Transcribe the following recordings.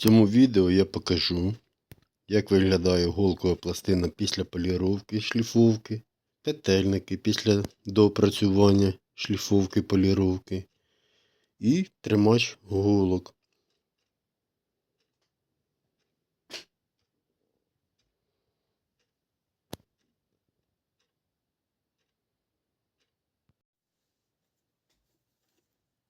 цьому відео я покажу, як виглядає голкова пластина після поліровки, шліфовки, петельники після доопрацювання шліфовки, поліровки і тримач голок.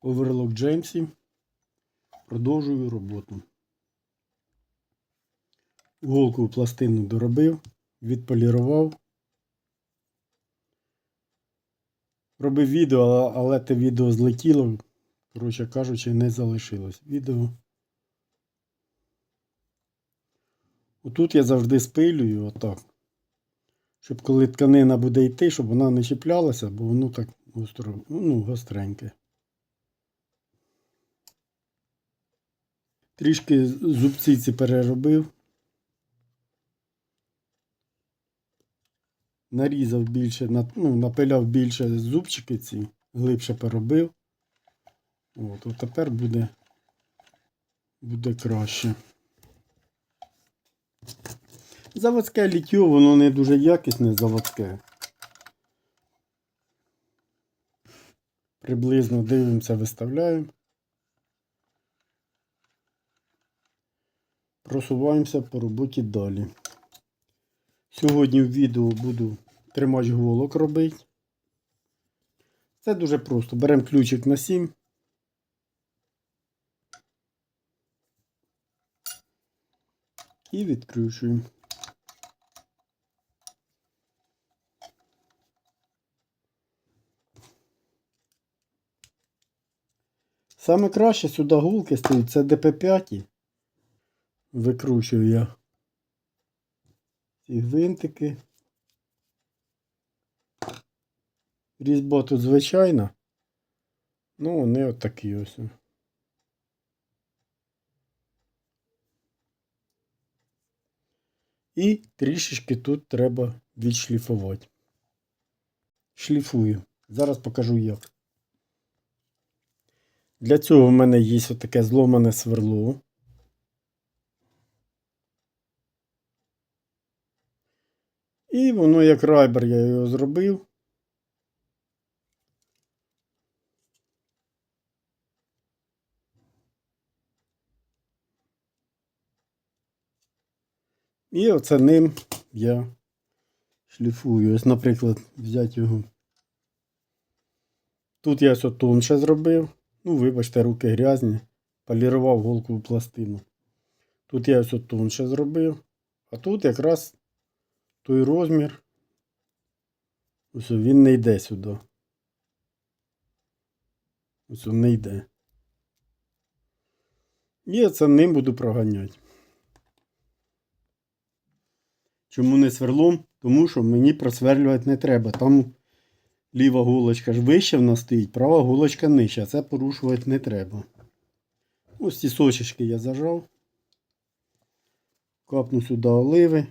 Оверлок Джеймсі. Продовжую роботу. Голку пластину доробив, відполірував. Робив відео, але- те відео злетіло. Коротше кажучи, не залишилось відео. Отут я завжди спилюю отак. Щоб коли тканина буде йти, щоб вона не чіплялася, бо воно так гостро, ну, гостреньке. Трішки зубці ці переробив. Нарізав більше, ну, напиляв більше зубчики ці, глибше поробив. От, от тепер буде, буде краще. Заводське ліття, воно не дуже якісне заводське. Приблизно дивимося, виставляємо. Просуваємося по роботі далі. Сьогодні в відео буду тримач голок робити. Це дуже просто. Беремо ключик на 7. І відкручуємо. Саме краще сюди голки стоять, це ДП5. Викручую я ці гвинтики. Різьба тут звичайна. Ну, вони отакі ось. І трішечки тут треба відшліфувати. Шліфую. Зараз покажу як. Для цього в мене є таке зломане сверло. І воно як райбер я його зробив. І оце ним я шліфую. Ось, наприклад, взяти його. Тут я все тонше зробив. Ну, вибачте, руки грязні. Полірував голкову пластину. Тут я все тонше зробив. А тут якраз той розмір. Ось він не йде сюди. Ось він не йде. І я це ним буду проганяти. Чому не сверлом? Тому що мені просверлювати не треба. Там ліва голочка ж вище в нас стоїть, права голочка нижча. Це порушувати не треба. Ось ці сочечки я зажав. Капну сюди оливи.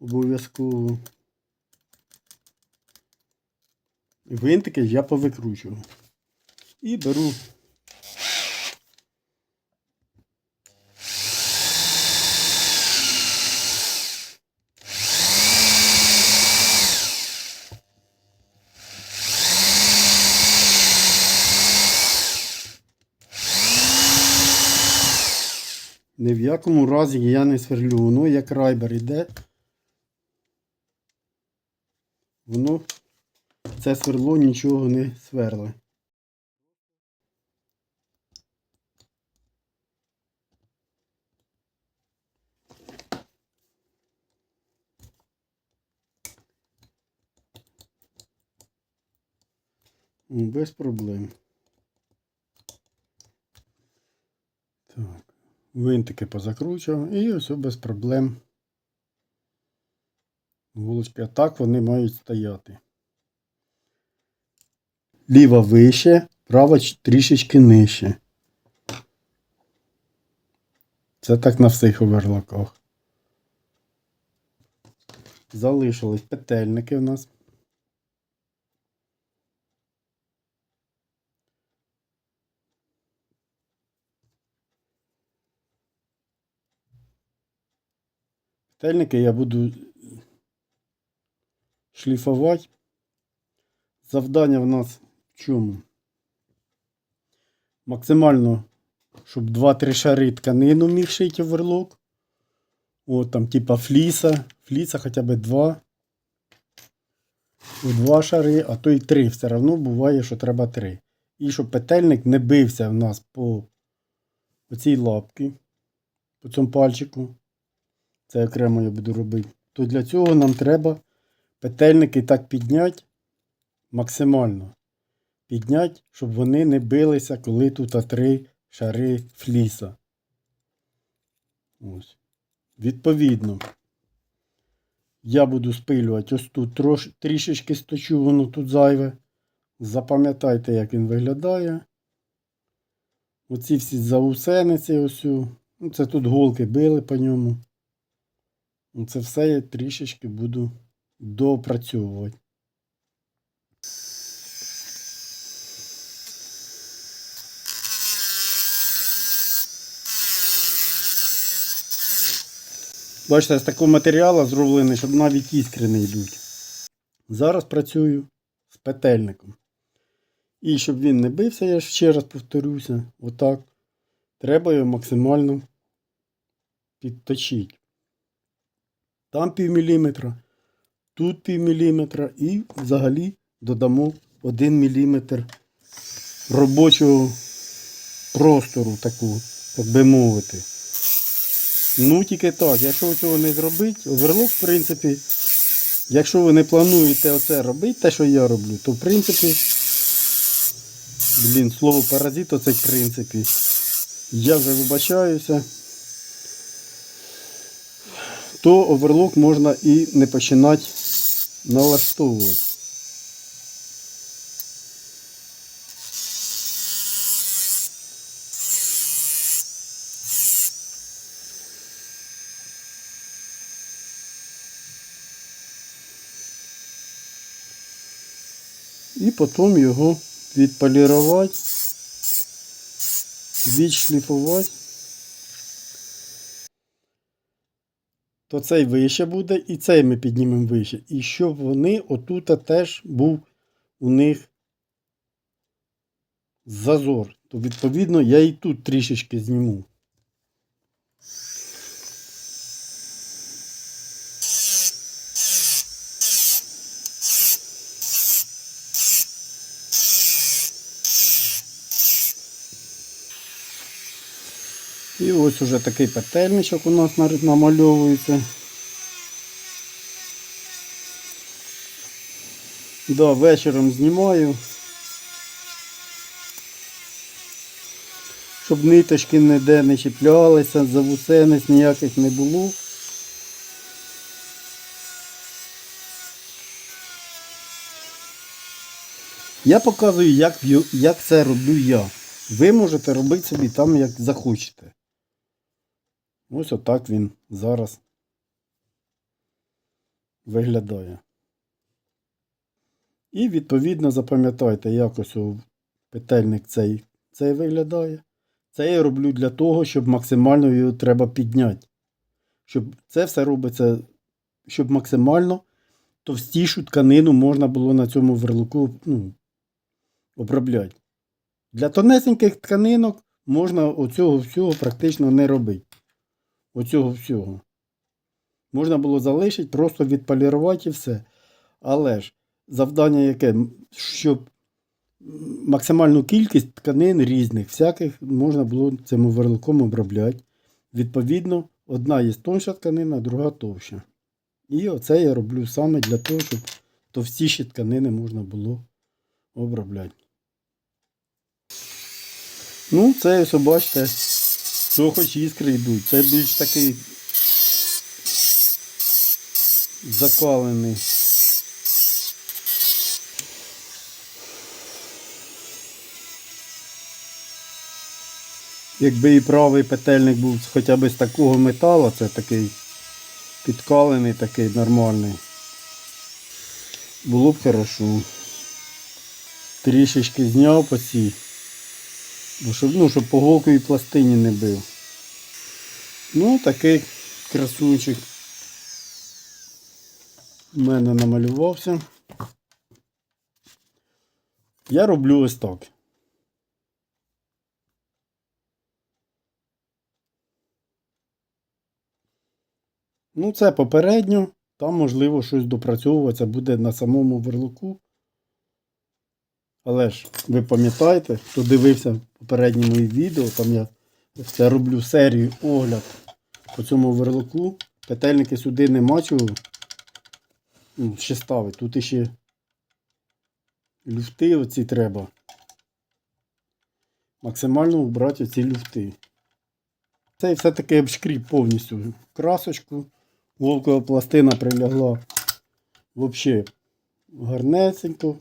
Обов'язково. І Гвинтики я повикручував. І беру. Ні в якому разі я не сверлю. Воно як райбер іде. Воно це сверло нічого не сверле. М, Без проблем. Так. Винтики позакручував і ось без проблем вулочки. А так вони мають стояти. Ліва вище, права трішечки нижче. Це так на всіх оверлоках. Залишились петельники у нас. Петельники я буду шліфувати. Завдання в нас в чому? Максимально, щоб 2-3 шари тканину міг шити оверлок. От там, типа фліса. Фліса хоча б 2. У 2 шари, а то й 3. Все одно буває, що треба 3. І щоб петельник не бився в нас по оцій лапці, по цьому пальчику. Це окремо я буду робити. То для цього нам треба петельники так підняти максимально. Підняти, щоб вони не билися, коли тут три шари фліса. Ось. Відповідно, я буду спилювати ось тут трош, трішечки сточу, воно тут зайве. Запам'ятайте, як він виглядає. Оці всі заусениці ось. Ну, це тут голки били по ньому. Ну, Це все я трішечки буду доопрацьовувати. Бачите, з такого матеріалу зроблений, щоб навіть іскри не йдуть. Зараз працюю з петельником. І щоб він не бився, я ще раз повторюся, отак. Треба його максимально підточити. Там пів міліметра, тут пів міліметра і взагалі додамо 1 міліметр робочого простору таку, так би мовити. Ну, тільки так, якщо цього не зробити, оверлок, в принципі, якщо ви не плануєте оце робити, те, що я роблю, то в принципі, блін, слово паразит, оце в принципі, я вже вибачаюся, то оверлок можна і не починати налаштовувати. І потім його відполірувати, відшліфувати. То цей вище буде, і цей ми піднімемо вище. І щоб вони отут теж був у них зазор. То відповідно я і тут трішечки зніму. І ось уже такий петельничок у нас намальовується. Да, вечором знімаю. Щоб ниточки ніде не чіплялися, завусенець ніяких не було. Я показую, як, як це роблю я. Ви можете робити собі там, як захочете. Ось отак він зараз виглядає. І відповідно запам'ятайте, як ось у петельник цей, цей виглядає. Це я роблю для того, щоб максимально його треба підняти. Щоб це все робиться, щоб максимально товстішу тканину можна було на цьому верлуку ну, обробляти. Для тонесеньких тканинок можна оцього всього практично не робити. Оцього всього. Можна було залишити, просто відполірувати і все. Але ж завдання яке? Щоб максимальну кількість тканин різних, всяких можна було цим оверлоком обробляти. Відповідно, одна є тонша тканина, друга товща. І оце я роблю саме для того, щоб товстіші тканини можна було обробляти. Ну, це ось бачите, то хоч іскри йдуть. Це більш такий закалений. Якби і правий петельник був хоча б з такого металу, це такий підкалений, такий нормальний. Було б хорошо. Трішечки зняв по цій. Бо щоб, ну, щоб по голковій пластині не бив. Ну, такий красунчик в мене намалювався. Я роблю ось так. Ну, це попередньо. Там, можливо, щось допрацьовуватися буде на самому верлоку. Але ж ви пам'ятаєте, хто дивився попередні мої відео, там я все роблю серію огляд по цьому верлоку. Петельники сюди не мачу. Ну, ще ставить. Тут іще люфти оці треба. Максимально вбрати ці люфти. Це все-таки обшкріп повністю красочку. Волкова пластина прилягла взагалі гарнесенько.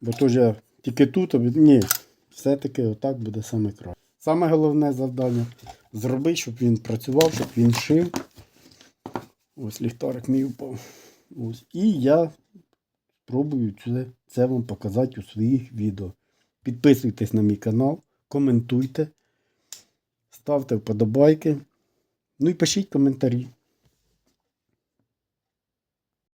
Бо то ж тільки тут, ні, все-таки отак буде саме краще. Саме головне завдання зробити, щоб він працював, щоб він шив. Ось ліхтарик мій впав. Ось. І я спробую це, це вам показати у своїх відео. Підписуйтесь на мій канал, коментуйте, ставте вподобайки. Ну і пишіть коментарі.